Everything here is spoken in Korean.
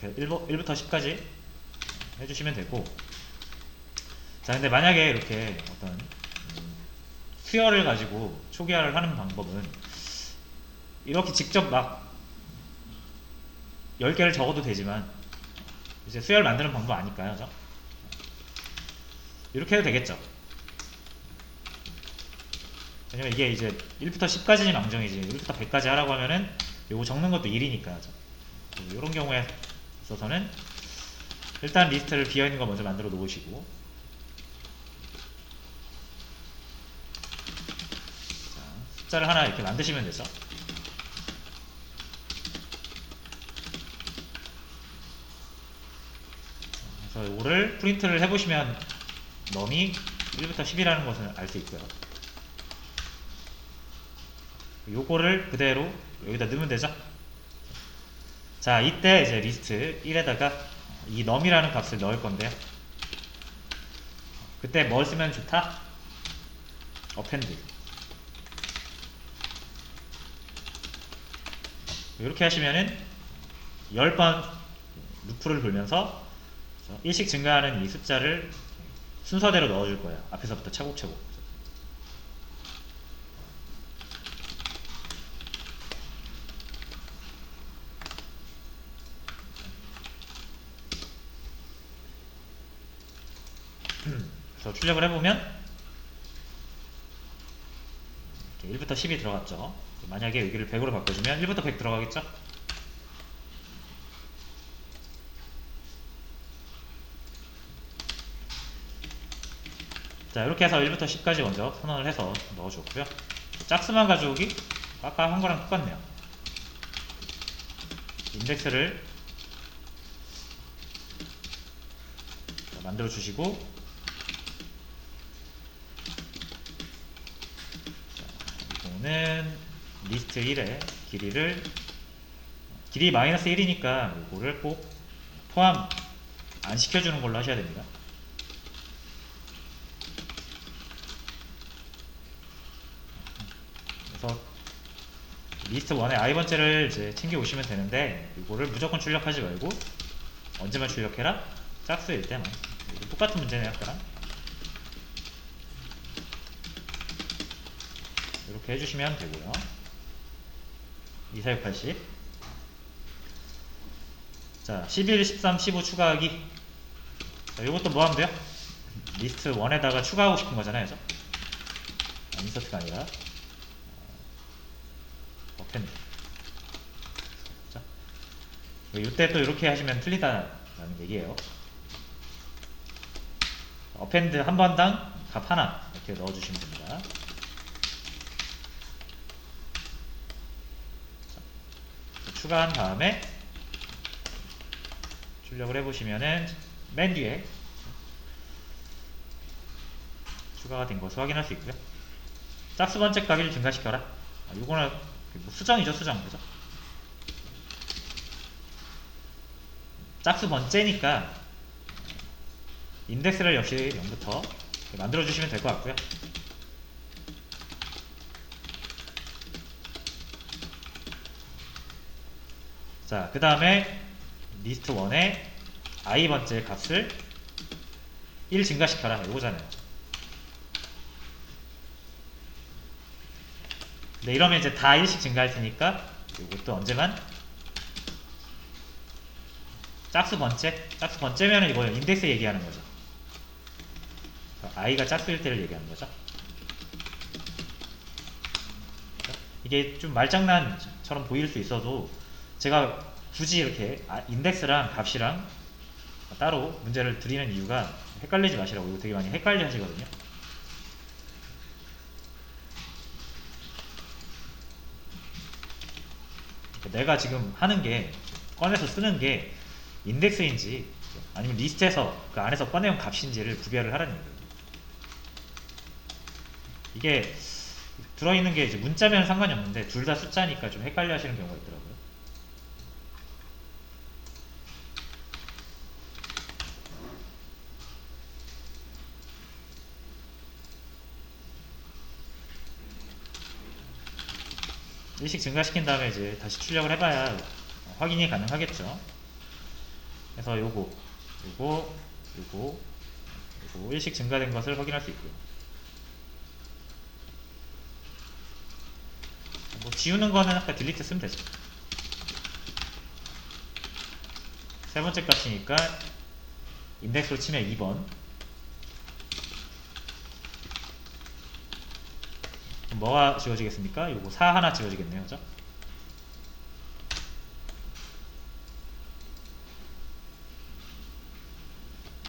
이렇게 1부, 1부터 10까지 해주시면 되고. 자 근데 만약에 이렇게 어떤 음, 수열을 가지고 초기화를 하는 방법은 이렇게 직접 막 10개를 적어도 되지만 이제 수열 만드는 방법 아니까요 그죠? 이렇게 해도 되겠죠? 왜냐면 이게 이제 1부터 10까지는 망정이지 1부터 100까지 하라고 하면은 요거 적는 것도 일이니까 이런 경우에 있어서는 일단 리스트를 비어있는 거 먼저 만들어 놓으시고. 자, 숫자를 하나 이렇게 만드시면 되죠 그래서 이거를 프린트를 해보시면 넘이 1부터 10이라는 것을 알 수 있고요. 요거를 그대로 여기다 넣으면 되죠 자 이때 이제 리스트 1에다가 이 num이라는 값을 넣을 건데요. 그때 뭘 쓰면 좋다? append. 이렇게 하시면은 10번 루프를 돌면서 일씩 증가하는 이 숫자를 순서대로 넣어줄 거예요. 앞에서부터 차곡차곡 그래서 출력을 해보면 이렇게 1부터 10이 들어갔죠. 만약에 여기를 100으로 바꿔주면 1부터 100 들어가겠죠? 자 이렇게 해서 1부터 10까지 먼저 선언을 해서 넣어줬고요. 짝수만 가져오기? 아까 한 거랑 똑같네요. 인덱스를 만들어 주시고 이거는 리스트 1의 길이를 길이 마이너스 1이니까 이거를 꼭 포함 안 시켜주는 걸로 하셔야 됩니다. 그래서 리스트 1의 i번째를 이제 챙겨 오시면 되는데 이거를 무조건 출력하지 말고 언제만 출력해라? 짝수일 때만 똑같은 문제네요 아까랑 이렇게 해주시면 되고요. 2480 자, 11, 13, 15 추가하기. 자, 이것도 뭐 하면 돼요? 리스트 1에다가 추가하고 싶은 거잖아요 그죠? 아, 인서트가 아니라. 어펜드 자, 이때 또 이렇게 하시면 틀리다라는 얘기예요. 어펜드 한 번당 값 하나 이렇게 넣어주시면 됩니다 추가한 다음에 출력을 해보시면은 맨 뒤에 추가가 된 것을 확인할 수 있고요. 짝수 번째 값을 증가시켜라. 아, 이거는 뭐 수정이죠, 수정. 그죠? 짝수 번째니까 인덱스를 역시 0부터 만들어 주시면 될 것 같고요. 자, 그 다음에 리스트 1에 i 번째 값을 1 증가시켜라. 이거잖아요. 근데 이러면 이제 다 1씩 증가할 테니까 이것도 언제만 짝수 번째? 짝수 번째면 이거 인덱스 얘기하는 거죠. i가 짝수일 때를 얘기하는 거죠. 이게 좀 말장난처럼 보일 수 있어도 제가 굳이 이렇게 아, 인덱스랑 값이랑 따로 문제를 드리는 이유가 헷갈리지 마시라고 이거 되게 많이 헷갈려 하시거든요. 내가 지금 하는 게 꺼내서 쓰는 게 인덱스인지 아니면 리스트에서 그 안에서 꺼내온 값인지를 구별을 하라는 얘기예요. 이게 들어있는 게 이제 문자면 상관이 없는데 둘 다 숫자니까 좀 헷갈려 하시는 경우가 있더라고요 일씩 증가시킨 다음에 이제 다시 출력을 해봐야 확인이 가능하겠죠. 그래서 요거 요거 요거 요거 일씩 증가된 것을 확인할 수 있고요. 뭐 지우는 거는 아까 딜리트 쓰면 되죠. 세 번째 값이니까 인덱스로 치면 2번. 그럼 뭐가 지워지겠습니까? 요거 4 하나 지워지겠네요. 그죠?